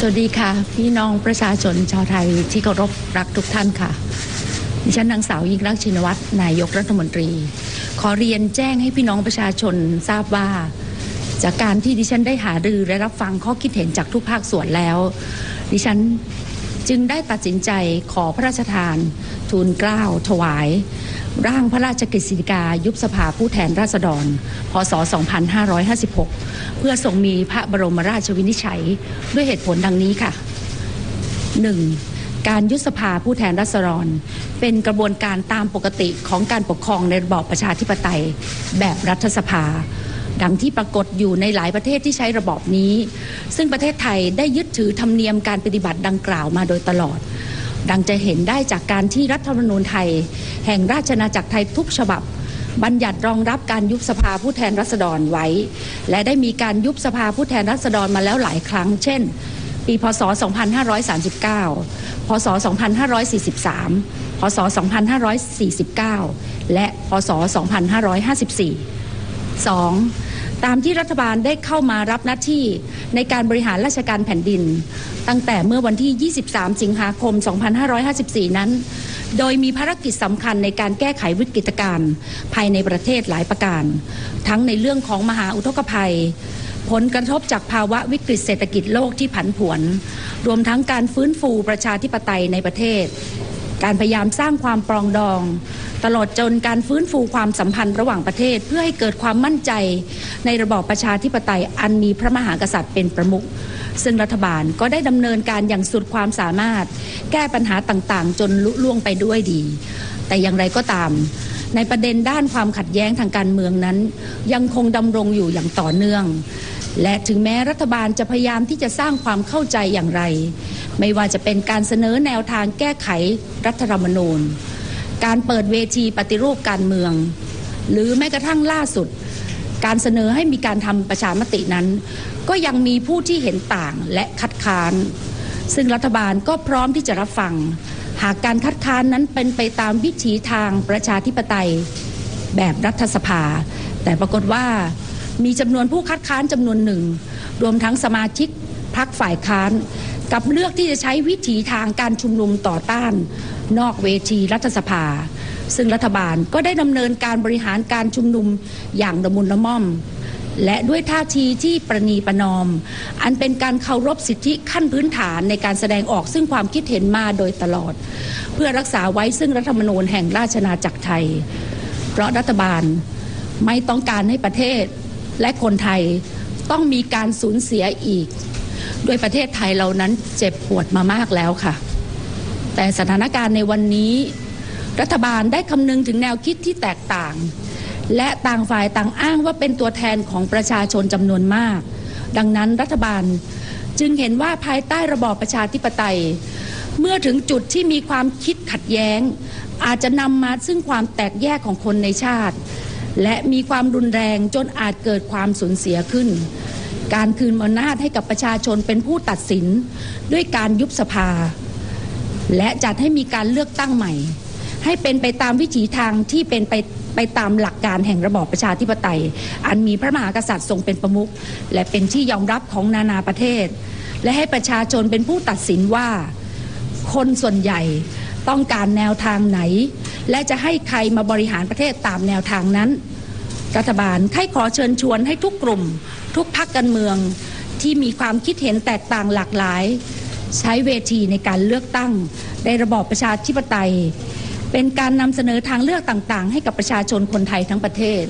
สวัสดีค่ะ พี่น้องประชาชนชาวไทยที่เคารพรักทุกท่านค่ะดิฉันนางสาวยิ่งรักชินวัตรนายกรัฐมนตรี ขอเรียนแจ้งให้พี่น้องประชาชนทราบว่า จากการที่ดิฉันได้หารือและรับฟังข้อคิดเห็นจากทุกภาคส่วนแล้ว ดิฉัน จึงได้ตัดสินใจขอพระราชทาน ทูลเกล้าถวาย ร่างพระราชกฤษฎีกายุบสภาผู้แทนราษฎร พศ 2556 เพื่อทรงมีพระบรมราชวินิจฉัยด้วยเหตุผลดังนี้ค่ะ 1. การยุบสภาผู้แทนราษฎร เป็นกระบวนการตามปกติของการปกครองในระบอบประชาธิปไตยแบบรัฐสภา ดังที่ปรากฏอยู่ในหลายประเทศที่ใช้ระบอบนี้ ซึ่งประเทศไทยได้ยึดถือธรรมเนียมการปฏิบัติดังกล่าวมาโดยตลอด ดังจะเห็นได้จากการที่รัฐธรรมนูญไทย แห่งราชอาณาจักรไทยทุกฉบับ บัญญัติรองรับการยุบสภาผู้แทนราษฎรไว้ และได้มีการยุบสภาผู้แทนราษฎรมาแล้วหลายครั้ง เช่น ปี พศ 2539 พศ 2543พศ 2549 และ พศ 2554 2. ตามที่รัฐบาลได้เข้ามารับหน้าที่ในการบริหารราชการแผ่นดิน ตั้งแต่เมื่อวันที่ 23 สิงหาคม 2554 นั้น โดยมีภารกิจสำคัญในการแก้ไขวิกฤตการณ์ภายในประเทศหลายประการ ทั้งในเรื่องของมหาอุทกภัย ผลกระทบจากภาวะวิกฤตเศรษฐกิจโลกที่ผันผวน รวมทั้งการฟื้นฟูประชาธิปไตยในประเทศ การพยายามสร้างความปรองดอง ตลอดจนการฟื้นฟูความสัมพันธ์ระหว่างประเทศ เพื่อให้เกิดความมั่นใจในระบอบประชาธิปไตยอันมีพระมหากษัตริย์เป็นประมุขซึ่งรัฐบาลก็ได้ดำเนินการอย่างสุดความสามารถ แก้ปัญหาต่างๆ จนลุล่วงไปด้วยดี แต่อย่างไรก็ตาม ในประเด็นด้านความขัดแย้งทางการเมืองนั้น ยังคงดำรงอยู่อย่างต่อเนื่อง และถึงแม้รัฐบาลจะพยายามที่จะสร้างความเข้าใจอย่างไร ไม่ว่าจะเป็นการเสนอแนวทางแก้ไขรัฐธรรมนูญ การเปิดเวทีปฏิรูปการเมือง หรือแม้กระทั่งล่าสุด การเสนอให้มีการทำประชามตินั้น ก็ยังมีผู้ที่เห็นต่างและคัดค้าน ซึ่งรัฐบาลก็พร้อมที่จะรับฟัง หากการคัดค้านนั้นเป็นไปตามวิถีทางประชาธิปไตยแบบรัฐสภา แต่ปรากฏว่า มีจำนวนผู้คัดค้านจำนวนหนึ่ง รวมทั้งสมาชิกพรรคฝ่ายค้าน กับเลือกที่จะใช้วิถีทางการชุมนุมต่อต้าน นอกเวทีรัฐสภา ซึ่งรัฐบาลก็ได้ดำเนินการบริหารการชุมนุมอย่างละมุนละม่อม และด้วยท่าทีที่ประนีประนอม อันเป็นการเคารพสิทธิขั้นพื้นฐานในการแสดงออกซึ่งความคิดเห็นมาโดยตลอด เพื่อรักษาไว้ซึ่งรัฐธรรมนูญแห่งราชอาณาจักรไทย เพราะรัฐบาลไม่ต้องการให้ประเทศ และคนไทยต้องมีการสูญเสียอีก ด้วยประเทศไทยเรานั้นเจ็บปวดมามากแล้วค่ะ แต่สถานการณ์ในวันนี้ รัฐบาลได้คำนึงถึงแนวคิดที่แตกต่าง และต่างฝ่ายต่างอ้างว่าเป็นตัวแทนของประชาชนจำนวนมาก ดังนั้นรัฐบาลจึงเห็นว่าภายใต้ระบอบประชาธิปไตย เมื่อถึงจุดที่มีความคิดขัดแย้ง อาจจะนำมาซึ่งความแตกแยกของคนในชาติ และมีความรุนแรงจนอาจเกิดความสูญเสียขึ้น การคืนอำนาจให้กับประชาชนเป็นผู้ตัดสินด้วยการยุบสภา และจัดให้มีการเลือกตั้งใหม่ ให้เป็นไปตามวิถีทางที่เป็นไปไปตามหลักการแห่งระบอบประชาธิปไตย อันมีพระมหากษัตริย์ทรงเป็นประมุขและเป็นที่ยอมรับของนานาประเทศ และให้ประชาชนเป็นผู้ตัดสินว่า คนส่วนใหญ่ ต้องการแนวทางไหน และจะให้ใครมาบริหารประเทศตามแนวทางนั้น รัฐบาลใครขอเชิญชวนให้ทุกกลุ่ม ทุกพักการเมืองที่มีความคิดเห็นแตกต่างหลากหลาย ใช้เวทีในการเลือกตั้งในระบอบประชาธิปไตย เป็นการนำเสนอทางเลือกต่างๆ ให้กับประชาชนคนไทยทั้งประเทศ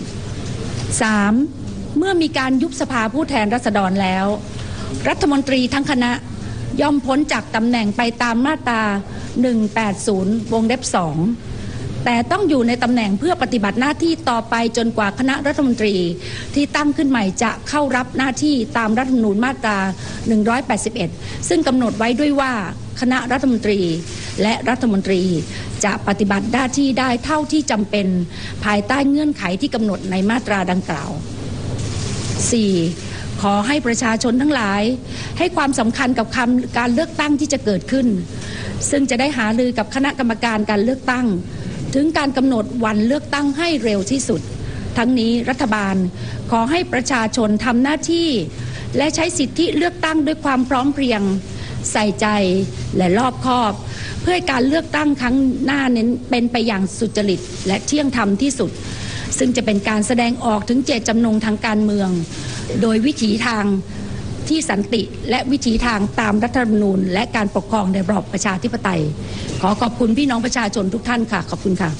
3. เมื่อมีการยุบสภาผู้แทนราษฎรแล้ว รัฐมนตรีทั้งคณะ ย่อมพ้นจากตำแหน่งไปตามมาตรา 180 วงเล็บ2แต่ต้องอยู่ในตำแหน่งเพื่อปฏิบัติหน้าที่ต่อไปจนกว่าคณะรัฐมนตรี ที่ตั้งขึ้นใหม่จะเข้ารับหน้าที่ตามรัฐธรรมนูญมาตรา 181 ซึ่งกำหนดไว้ด้วยว่าคณะรัฐมนตรีและรัฐมนตรีจะปฏิบัติหน้าที่ได้เท่าที่จำเป็น ภายใต้เงื่อนไขที่กำหนดในมาตราดังกล่าว 4. ขอให้ประชาชนทั้งหลาย ให้ความสำคัญกับคำการเลือกตั้งที่จะเกิดขึ้น ซึ่งจะได้หาลือกับคณะกรรมการการเลือกตั้ง ถึงการกำหนดวันเลือกตั้งให้เร็วที่สุด ทั้งนี้รัฐบาลขอให้ประชาชนทำหน้าที่ และใช้สิทธิเลือกตั้งด้วยความพร้อมเพรียง ใส่ใจและรอบคอบ เพื่อให้การเลือกตั้งครั้งหน้าเน้นเป็นไปอย่างสุจริตและเที่ยงธรรมที่สุด ซึ่งจะเป็นการแสดงออกถึงเจตจำนงทางการเมือง โดยวิถีทางที่สันติและวิถีทางตามรัฐธรรมนูญ และการปกครองในระบอบประชาธิปไตย ขอขอบคุณพี่น้องประชาชนทุกท่านค่ะ ขอบคุณค่ะ